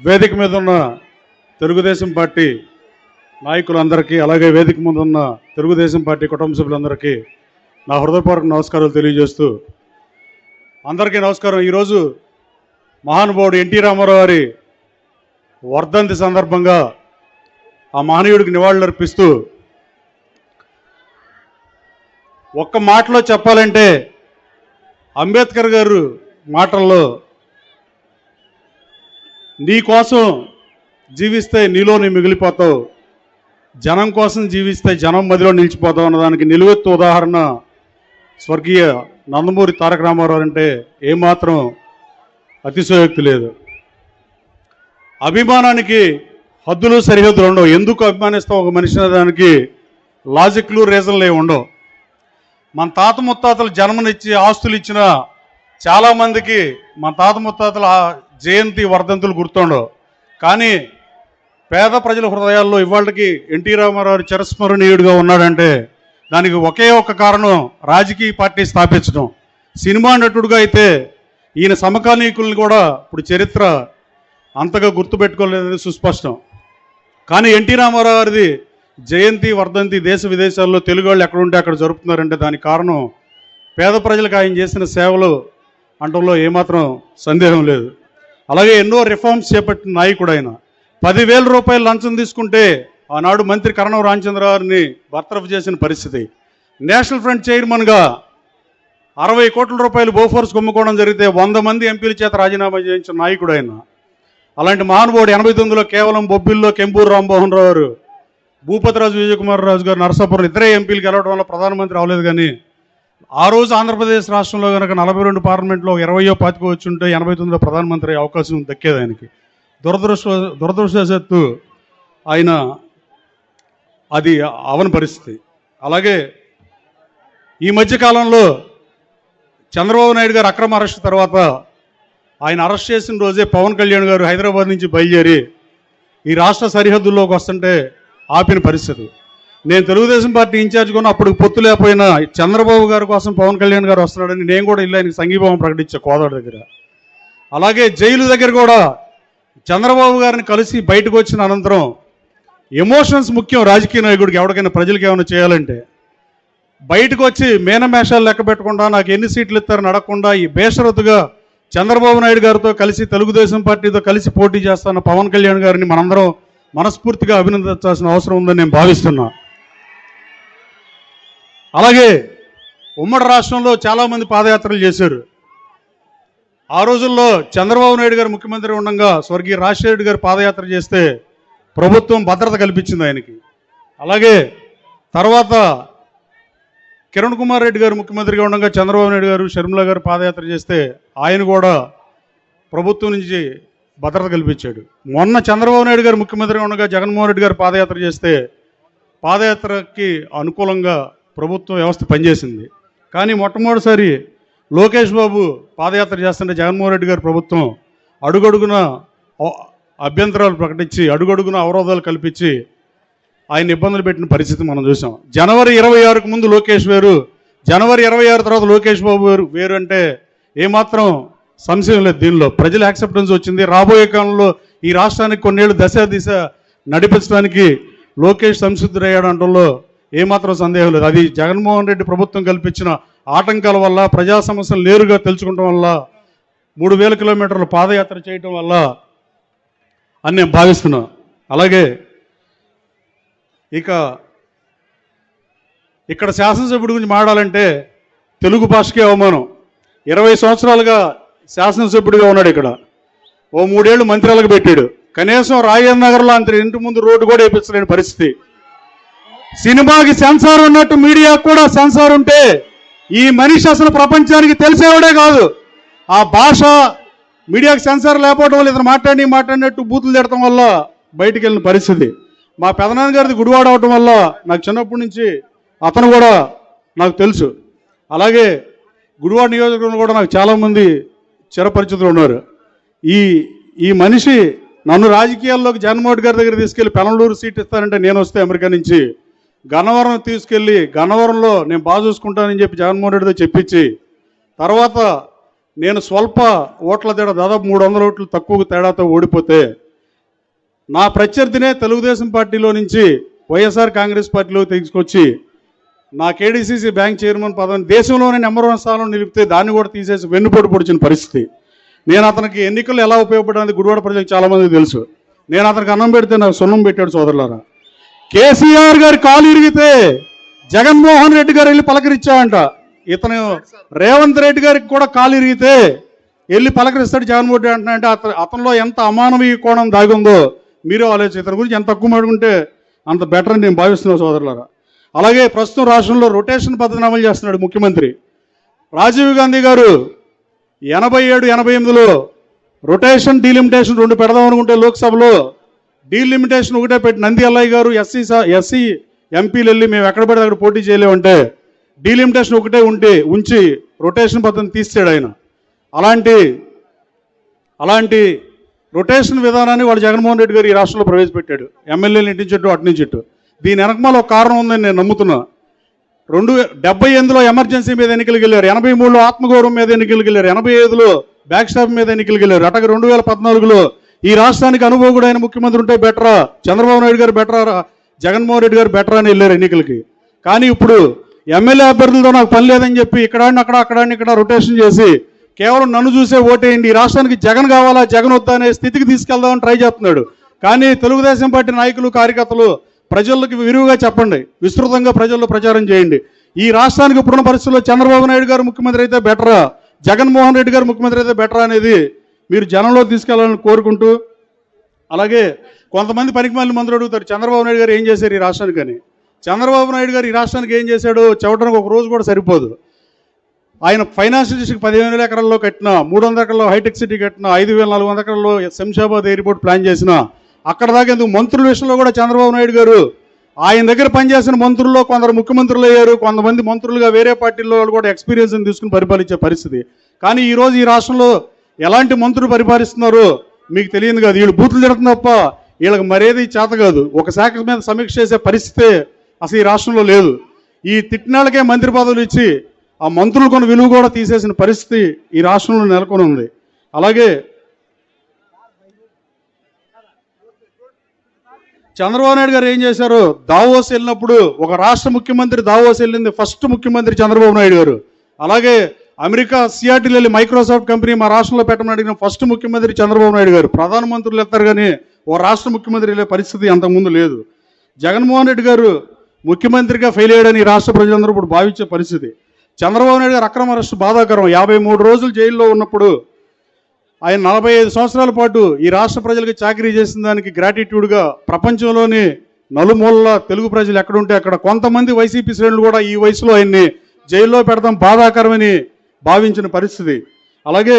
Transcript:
వేదిక మీద ఉన్న తెలుగుదేశం పార్టీ నాయకులందరికీ అలాగే వేదిక ముందు ఉన్న తెలుగుదేశం పార్టీ కుటుంబ సభ్యులందరికీ నా హృదయపూర్వక నమస్కారాలు తెలియజేస్తూ అందరికీ నమస్కారం. ఈరోజు మహానుభావుడు ఎన్టీ రామారావు గారి వర్ధంతి సందర్భంగా ఆ మహనీయుడికి నివాళులర్పిస్తూ ఒక్క మాటలో చెప్పాలంటే అంబేద్కర్ గారు మాటల్లో నీ కోసం జీవిస్తే నీలో నీ మిగిలిపోతావు జనం కోసం జీవిస్తే జనం మదిలో నిలిచిపోతావు అన్నదానికి నిలువెత్తు ఉదాహరణ స్వర్గీయ నందమూరి తారక రామారావు అంటే ఏమాత్రం అతిశయోక్తి లేదు. అభిమానానికి హద్దులు సరిహద్దులు ఉండవు. ఎందుకు అభిమానిస్తావు ఒక మనిషి దానికి లాజిక్లు రీజన్లు ఏమి ఉండవు. మన తాత ముత్తాతలు జన్మనిచ్చి ఆస్తులు ఇచ్చిన చాలామందికి మన తాత ముత్తాతల జయంతి వర్ధంతులు గుర్తుండవు. కానీ పేద ప్రజల హృదయాల్లో ఇవాళకి ఎన్టీ రామారావు చిరస్మరణీయుడిగా ఉన్నాడంటే దానికి ఒకే ఒక కారణం రాజకీయ పార్టీ స్థాపించడం. సినిమా నటుడుగా అయితే ఈయన సమకాలీకుల్ని కూడా ఇప్పుడు చరిత్ర అంతగా గుర్తుపెట్టుకోలేదని సుస్పష్టం. కానీ ఎన్టీ రామారావు గారిది జయంతి వర్ధంతి దేశ విదేశాల్లో తెలుగు వాళ్ళు ఎక్కడుంటే అక్కడ జరుపుతున్నారంటే దానికి కారణం పేద ప్రజలకు ఆయన చేసిన సేవలు అంటంలో ఏమాత్రం సందేహం లేదు. అలాగే ఎన్నో రిఫార్మ్స్ చేపట్టిన నాయకుడు ఆయన. పదివేల రూపాయలు లంచం తీసుకుంటే ఆనాడు మంత్రి కరణం రామచంద్ర బర్తరఫ్ చేసిన పరిస్థితి. నేషనల్ ఫ్రంట్ చైర్మన్గా అరవై కోట్ల రూపాయలు బోఫోర్స్ కుమ్ముకోవడం జరిగితే వంద మంది ఎంపీల చేత రాజీనామా చేయించిన నాయకుడు ఆయన. అలాంటి మహానుభావుడు ఎనభై తొమ్మిదిలో కేవలం బొబ్బిల్లో కెంపూరు రామ్మోహన్ రావు గారు భూపతిరాజు విజయకుమార్ రాజు గారు నరసాపురం ఇద్దరే ఎంపీలు గెలవడం వల్ల ప్రధానమంత్రి అవలేదు కానీ ఆ రోజు ఆంధ్రప్రదేశ్ రాష్ట్రంలో కనుక నలభై రెండు పార్లమెంట్లో ఇరవయో పాతికో వచ్చి ఉంటే ఎనభై తొమ్మిదిలో ప్రధానమంత్రి అవకాశం దక్కేది ఆయనకి. దురదృష్ట దురదృష్టవశాత్తు ఆయన అది అవని పరిస్థితి. అలాగే ఈ మధ్యకాలంలో చంద్రబాబు నాయుడు గారు అక్రమ అరెస్ట్ తర్వాత ఆయన అరెస్ట్ చేసిన రోజే పవన్ కళ్యాణ్ గారు హైదరాబాద్ నుంచి బయలుదేరి ఈ రాష్ట్ర సరిహద్దుల్లోకి వస్తుంటే ఆపిన పరిస్థితి. నేను తెలుగుదేశం పార్టీ ఇన్ఛార్జ్ కూడా అప్పుడు పొత్తు లేకపోయినా చంద్రబాబు గారి కోసం పవన్ కళ్యాణ్ గారు వస్తున్నాడని నేను కూడా ఇల్లు ఆయనకి సంఘీభావం ప్రకటించా కోదాడు దగ్గర. అలాగే జైలు దగ్గర కూడా చంద్రబాబు గారిని కలిసి బయటకు వచ్చిన అనంతరం ఎమోషన్స్ ముఖ్యం రాజకీయ నాయకుడికి ఎవరికైనా ప్రజలకు ఏమైనా చేయాలంటే బయటకు వచ్చి మేనమేషాలు లెక్క పెట్టకుండా నాకు ఎన్ని సీట్లు ఇస్తారని అడగకుండా ఈ బేషరతుగా చంద్రబాబు నాయుడు గారితో కలిసి తెలుగుదేశం పార్టీతో కలిసి పోటీ చేస్తున్న పవన్ కళ్యాణ్ గారిని మనందరం మనస్ఫూర్తిగా అభినందించాల్సిన అవసరం ఉందని నేను భావిస్తున్నా. అలాగే ఉమ్మడి రాష్ట్రంలో చాలామంది పాదయాత్రలు చేశారు. ఆ రోజుల్లో చంద్రబాబు నాయుడు గారు ముఖ్యమంత్రి ఉండగా స్వర్గీయ రాజశేఖర గారు పాదయాత్ర చేస్తే ప్రభుత్వం భద్రత కల్పించింది ఆయనకి. అలాగే తర్వాత కిరణ్ కుమార్ రెడ్డి గారు ముఖ్యమంత్రిగా ఉండగా చంద్రబాబు నాయుడు గారు షర్మిల గారు పాదయాత్ర చేస్తే ఆయన కూడా ప్రభుత్వం నుంచి భద్రత కల్పించాడు. మొన్న చంద్రబాబు నాయుడు గారు ముఖ్యమంత్రిగా ఉండగా జగన్మోహన్ రెడ్డి గారు పాదయాత్ర చేస్తే పాదయాత్రకి అనుకూలంగా ప్రభుత్వ వ్యవస్థ పనిచేసింది. కానీ మొట్టమొదటిసారి లోకేష్ బాబు పాదయాత్ర చేస్తుంటే జగన్మోహన్ రెడ్డి గారి ప్రభుత్వం అడుగడుగున అభ్యంతరాలు ప్రకటించి అడుగడుగున అవరోధాలు కల్పించి ఆయన ఇబ్బందులు పెట్టిన పరిస్థితి మనం చూసాం. జనవరి ఇరవై ఆరుకు ముందు లోకేష్ వేరు జనవరి ఇరవై ఆరు తర్వాత లోకేష్ బాబు వేరు వేరు అంటే ఏమాత్రం సంశయం లేదు దీనిలో. ప్రజల యాక్సెప్టెన్స్ వచ్చింది. రాబోయే కాలంలో ఈ రాష్ట్రానికి కొన్నేళ్ళు దశ దిశ నడిపించడానికి లోకేష్ సంసిద్ధుడయ్యాడు అంటంలో ఏమాత్రం సందేహం లేదు. అది జగన్మోహన్ రెడ్డి ప్రభుత్వం కల్పించిన ఆటంకాల వల్ల ప్రజా సమస్యలు నేరుగా తెలుసుకోవడం వల్ల మూడు వేల కిలోమీటర్లు పాదయాత్ర చేయటం వల్ల అని నేను భావిస్తున్నాను అలాగే ఇక ఇక్కడ శాసనసభ్యుడి గురించి మాట్లాడాలంటే తెలుగు భాషకే అవమానం. ఇరవై సంవత్సరాలుగా శాసనసభ్యుడిగా ఉన్నాడు ఇక్కడ. ఓ మూడేళ్ళు మంత్రాలకు పెట్టాడు. కనీసం రాజేంద్ర నగర్లో అంత ఇంటి ముందు రోడ్డు కూడా వేయించలేని పరిస్థితి. సినిమాకి సెన్సార్ ఉన్నట్టు మీడియాకు కూడా సెన్సార్ ఉంటే ఈ మనిషి అసలు ప్రపంచానికి తెలిసేవాడే కాదు. ఆ భాష మీడియాకి సెన్సార్ లేకపోవడం వల్ల ఇతను మాట్లాడి మాట్లాడినట్టు బూతులు తిడటం వల్ల బయటికి వెళ్ళిన పరిస్థితి. మా పెదనాన్న గారిది గుడివాడ అవటం వల్ల నాకు చిన్నప్పటి నుంచి అతను కూడా నాకు తెలుసు. అలాగే గుడివాడ నియోజకవర్గంలో కూడా నాకు చాలామంది చిరపరిచితులు ఉన్నారు. ఈ ఈ మనిషి నన్ను రాజకీయాల్లోకి జగన్మోహన్ గారి దగ్గర తీసుకెళ్ళి పెనలూరు సీట్ ఇస్తానంటే నేను వస్తే అమెరికా నుంచి గన్నవరం తీసుకెళ్ళి గన్నవరంలో నేను బాగా చూసుకుంటానని చెప్పి జగన్మోహన్ రెడ్డితో చెప్పించి తర్వాత నేను స్వల్ప ఓట్ల తేడా దాదాపు మూడు వందల ఓట్లు తక్కువ తేడాతో ఓడిపోతే నా ప్రత్యర్థినే తెలుగుదేశం పార్టీలో నుంచి వైఎస్ఆర్ కాంగ్రెస్ పార్టీలో తీసుకొచ్చి నా కేడీసీసీ బ్యాంక్ చైర్మన్ పదవిని దేశంలోనే నెంబర్ వన్ స్థానంలో నిలిపితే దాన్ని కూడా తీసేసి వెన్నుపోటు పొడిచిన పరిస్థితి. నేను అతనికి ఎన్నికలు ఎలా ఉపయోగపడేది గుడివాడ ప్రజలకు చాలామంది తెలుసు. నేను అతనికి అన్నం పెడితే నాకు సున్నం పెట్టాడు సోదరులారా. కేసీఆర్ గారి కాలు ఇరిగితే జగన్మోహన్ రెడ్డి గారు వెళ్ళి పలకరించాడంట. ఇతను రేవంత్ రెడ్డి గారికి కూడా కాలు ఇరిగితే వెళ్ళి పలకరిస్తాడు జగన్మోహన్ రెడ్డి అంటున్నాయంటే అతను అతనిలో ఎంత అమానవీయ కోణం దాగుందో మీరే ఆలోచించి ఇతని గురించి ఎంత తక్కువ మాడుకుంటే అంత బెటర్ అని నేను భావిస్తున్నాను సోదరులారా. అలాగే ప్రస్తుతం రాష్ట్రంలో రొటేషన్ పద్ధతిని అమలు చేస్తున్నాడు ముఖ్యమంత్రి. రాజీవ్ గాంధీ గారు ఎనభై ఏడు ఎనభై ఎనిమిదిలో రొటేషన్ డీలిమిటేషన్ రెండు పెడదాం అనుకుంటే లోక్సభలో డీలిమిటేషన్ ఒకటే పెట్టి నంది అల్లయ్య గారు ఎస్సీ ఎస్సీ ఎంపీలు వెళ్ళి మేము ఎక్కడ పడితే అక్కడ పోటీ చేయలేమంటే డీలిమిటేషన్ ఒకటే ఉంటే ఉంచి రొటేషన్ పద్ధతిని తీసాడు ఆయన. అలాంటి అలాంటి రొటేషన్ విధానాన్ని వాడు జగన్మోహన్ రెడ్డి గారు ఈ రాష్ట్రంలో ప్రవేశపెట్టాడు. ఎమ్మెల్యేలు ఇంటి చెట్టు అటు నుంచి చెట్టు దీని వెనకమాల కారణం ఉందని నేను నమ్ముతున్నా. రెండు డెబ్బై ఎనిమిదిలో ఎమర్జెన్సీ మీద ఎన్నికలు వెళ్ళారు. ఎనభై మూడులో ఆత్మగౌరవం మీద ఎన్నికలు వెళ్ళారు. ఎనభై ఐదులో బ్యాక్ స్టాప్ మీద ఎన్నికలు వెళ్ళారు. అటక రెండు వేల పద్నాలుగులో ఈ రాష్ట్రానికి అనుభవకుడైన ముఖ్యమంత్రి ఉంటే బెటరా? చంద్రబాబు నాయుడు గారు బెటరా? జగన్మోహన్ రెడ్డి గారు బెటరా అని వెళ్ళారు ఎన్నికలకి. కానీ ఇప్పుడు ఎమ్మెల్యే అభ్యర్థులతో నాకు పని లేదని చెప్పి ఇక్కడ అక్కడ అక్కడ ఇక్కడ రొటేషన్ చేసి కేవలం నన్ను చూసే ఓటేయండి. ఈ రాష్ట్రానికి జగన్ కావాలా జగన్ వద్దా అనే స్థితికి తీసుకెళ్దామని ట్రై చేస్తున్నాడు. కానీ తెలుగుదేశం పార్టీ నాయకులు కార్యకర్తలు ప్రజలకు విరివిగా చెప్పండి. విస్తృతంగా ప్రజల్లో ప్రచారం చేయండి. ఈ రాష్ట్రానికి ఇప్పుడున్న పరిస్థితుల్లో చంద్రబాబు నాయుడు గారు ముఖ్యమంత్రి అయితే బెటరా? జగన్మోహన్ రెడ్డి గారు ముఖ్యమంత్రి అయితే బెటరా అనేది మీరు జనంలో తీసుకెళ్ళాలని కోరుకుంటూ అలాగే కొంతమంది పనికిమాలిన మంత్రులు అడుగుతారు చంద్రబాబు నాయుడు గారు ఏం చేశారు ఈ రాష్ట్రానికి? అని. చంద్రబాబు నాయుడు గారు ఈ రాష్ట్రానికి ఏం చేశాడో చెప్పడానికి ఒక రోజు కూడా సరిపోదు. ఆయన ఫైనాన్షియల్ డిస్ట్రిక్ట్ పదిహేను వేల ఎకరాల్లో కట్టిన మూడు వందల ఎకరాల్లో హైటెక్ సిటీ కట్టిన ఐదు వేల నాలుగు వందల ఎకరాల్లో శంషాబాద్ ఎయిర్పోర్ట్ ప్లాన్ చేసిన అక్కడ దాకా ఎందుకు? మంత్రుల విషయంలో కూడా చంద్రబాబు నాయుడు గారు ఆయన దగ్గర పనిచేసిన మంత్రుల్లో కొందరు ముఖ్యమంత్రులు అయ్యారు. కొంతమంది మంత్రులుగా వేరే పార్టీల్లో కూడా ఎక్స్పీరియన్స్ తీసుకుని పరిపాలించే పరిస్థితి. కానీ ఈరోజు ఈ రాష్ట్రంలో ఎలాంటి మంత్రులు పరిపాలిస్తున్నారో మీకు తెలియదు కాదు. వీళ్ళు బూతులు తిడుతున్న తప్ప వీళ్ళకి మరేది చేత కాదు. ఒక శాఖ మీద సమీక్ష చేసే పరిస్థితే అసలు ఈ రాష్ట్రంలో లేదు. ఈ తిట్టినాళ్ళకే మంత్రి పదవులు ఇచ్చి ఆ మంత్రులు కొన్ని విలువ కూడా తీసేసిన పరిస్థితి ఈ రాష్ట్రంలో నెలకొని ఉంది. అలాగే చంద్రబాబు నాయుడు గారు ఏం చేశారు? దావోస్ వెళ్ళినప్పుడు ఒక రాష్ట్ర ముఖ్యమంత్రి దావోస్ వెళ్ళింది ఫస్ట్ ముఖ్యమంత్రి చంద్రబాబు నాయుడు గారు. అలాగే అమెరికా సిఆర్టీలు వెళ్ళి మైక్రోసాఫ్ట్ కంపెనీ మా రాష్ట్రంలో పెట్టమని అడిగిన ఫస్ట్ ముఖ్యమంత్రి చంద్రబాబు నాయుడు గారు. ప్రధానమంత్రులు ఎత్తారు కానీ ఓ రాష్ట్ర ముఖ్యమంత్రి వెళ్ళే పరిస్థితి అంతకుముందు లేదు. జగన్మోహన్ రెడ్డి గారు ముఖ్యమంత్రిగా ఫెయిల్ అయ్యాడని రాష్ట్ర ప్రజలందరూ ఇప్పుడు భావించే పరిస్థితి. చంద్రబాబు నాయుడు గారు అక్రమ అరెస్టు బాధాకరం. యాభై మూడు రోజులు జైల్లో ఉన్నప్పుడు ఆయన నలభై ఐదు సంవత్సరాల పాటు ఈ రాష్ట్ర ప్రజలకు చాకరీ చేసిన దానికి గ్రాటిట్యూడ్గా ప్రపంచంలోని నలుమూలల తెలుగు ప్రజలు ఎక్కడుంటే అక్కడ కొంతమంది వైసీపీ శ్రేణులు కూడా ఈ వయసులో ఆయన్ని జైల్లో పెడతాం బాధాకరమని భావించిన పరిస్థితి. అలాగే